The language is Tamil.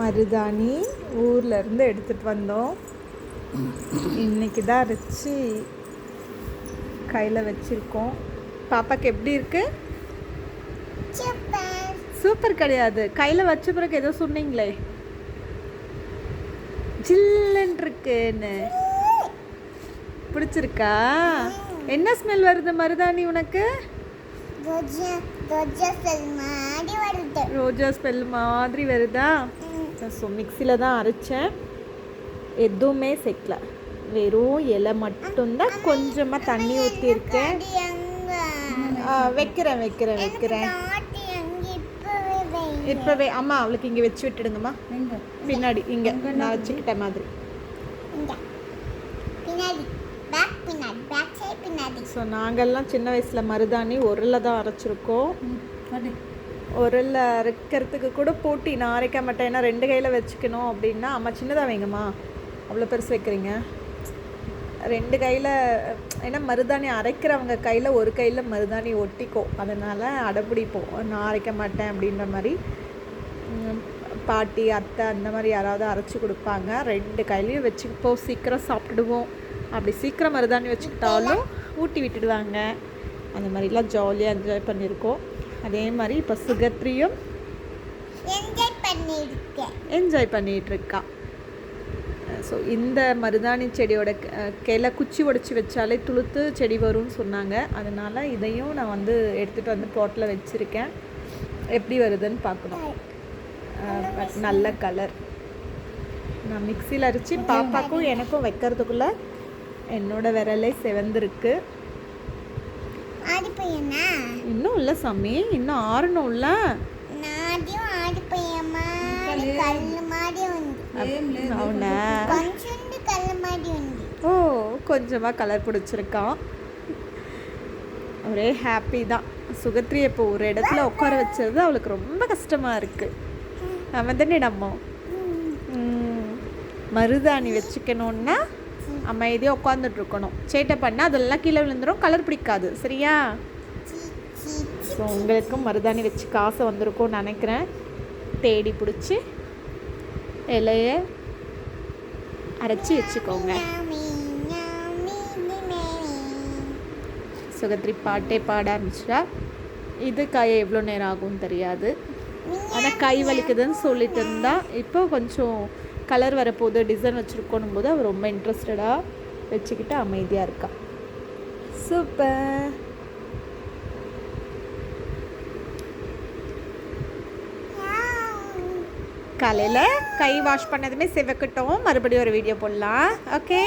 மருதாணி ஊர்ல இருந்து எடுத்துட்டு வந்தோம். இன்னைக்கு தான் அரைச்சி கையில் வச்சிருக்கோம். பாப்பாக்கு எப்படி இருக்கு? சூப்பர் கிடையாது. கையில் வச்ச பிறகு ஏதோ சொன்னீங்களே. இருக்குன்னு. பிடிச்சிருக்கா? என்ன ஸ்மெல் வருது மருதாணி உனக்கு? ரோஜா ஸ்மெல் மாதிரி வருதா? ம். ஸோ மிக்சியில் தான் அரைச்சேன். எதுவுமே சேர்க்கல. வெறும் இலை மட்டும்தான் கொஞ்சமாக தண்ணி ஊற்றிருக்கேன் வைக்கிறேன் வைக்கிறேன் வைக்கிறேன். இப்பவே அம்மா அவளுக்கு இங்கே வச்சு விட்டுடுங்கம்மா. பின்னாடி இங்கே. நான் வச்சுக்கிட்ட மாதிரி. இங்க. பின்னாடி. பேக் பின்னாடி. பேக் சைடு பின்னாடி. ஸோ நாங்கள்லாம் சின்ன வயசில் மருதாணி உரலில் தான் அரைச்சிருக்கோம். உரலில் அரைக்கிறதுக்கு கூட போட்டி. நான் அரைக்க மாட்டேன். ஏன்னா ரெண்டு கையில் வச்சுக்கணும் அப்படின்னா அம்மா சின்னதாக வைங்கம்மா. அவ்வளோ பெருசு வைக்கிறீங்க. ரெண்டு கையில் ஏன்னா மருதாணி அரைக்கிறவங்க கையில் ஒரு கையில் மருதாணி ஒட்டிக்கும். அதனால் அடப்பிடிப்போம் நான் அரைக்க மாட்டேன் அப்படின்ற மாதிரி பாட்டி அத்தை அந்த மாதிரி யாராவது அரைச்சி கொடுப்பாங்க. ரெண்டு கையிலையும் வச்சுப்போம் சீக்கிரம் சாப்பிட்டுடுவோம் அப்படி சீக்கிரம் மருதாணி வச்சுக்கிட்டாலும் ஊட்டி விட்டுடுவாங்க. அந்த மாதிரிலாம் ஜாலியாக என்ஜாய் பண்ணியிருக்கோம். அதே மாதிரி இப்போ சுகத்ரியும் என்ஜாய் பண்ணியிருக்கேன். என்ஜாய் பண்ணிகிட்டு இருக்கா ஸோ இந்த மருதாணி செடியோட கிளை குச்சி உடச்சி வச்சாலே துளுத்து செடி வரும்னு சொன்னாங்க. அதனால் இதையும் நான் வந்து எடுத்துகிட்டு வந்து பாட்டில் வச்சுருக்கேன். எப்படி வருதுன்னு பார்க்கணும். நல்ல கலர் நான் மிக்சியில் அரைச்சி பாப்பாக்கும் எனக்கும் வைக்கிறதுக்குள்ளே என்னோட விரலே செவந்திருக்கு. ஆடி இன்னும் இல்லை சாமி இன்னும் ஆறணும்ல நாடியும் ஆடி பையம்மா மாடி உண்டு. அவனை. மாடி உண்டு. ஓ கொஞ்சமாக கலர் பிடிச்சிருக்கான். ஒரே ஹாப்பி தான். சுகத்ரி இப்போ ஒரு இடத்துல உட்கார வச்சது அவளுக்கு ரொம்ப கஷ்டமாக இருக்குது அவன் தானே நம்ம. மருதாணி வச்சுக்கணுன்னா அமைதியாக உட்காந்துட்ருக்கணும் சேட்டை பண்ணால் அதெல்லாம் கீழே விழுந்துரும் கலர் பிடிக்காது. சரியா? ஸோ உங்களுக்கும் மருதாணி வச்சு காசு வந்திருக்கும்னு நினைக்கிறேன். தேடி பிடிச்சி இலைய அரைச்சி வச்சுக்கோங்க. சுகத்ரி பாட்டே பாட ஆரம்பிச்சிட்டா. இது காய எவ்வளோ நேரம் ஆகும்னு தெரியாது. ஆனால் கை வலிக்குதுன்னு சொல்லிட்டு இருந்தா இப்போ கொஞ்சம் கலர் வரப்போகுது டிசைன் வச்சுருக்கோன்னும் போது அவள் ரொம்ப இன்ட்ரெஸ்டடாக வச்சுக்கிட்டு அமைதியாக இருக்கா. சூப்பர் காலையில் கை வாஷ் பண்ணதுமே செவக்கட்டும். மறுபடியும் ஒரு வீடியோ போடலாம். ஓகே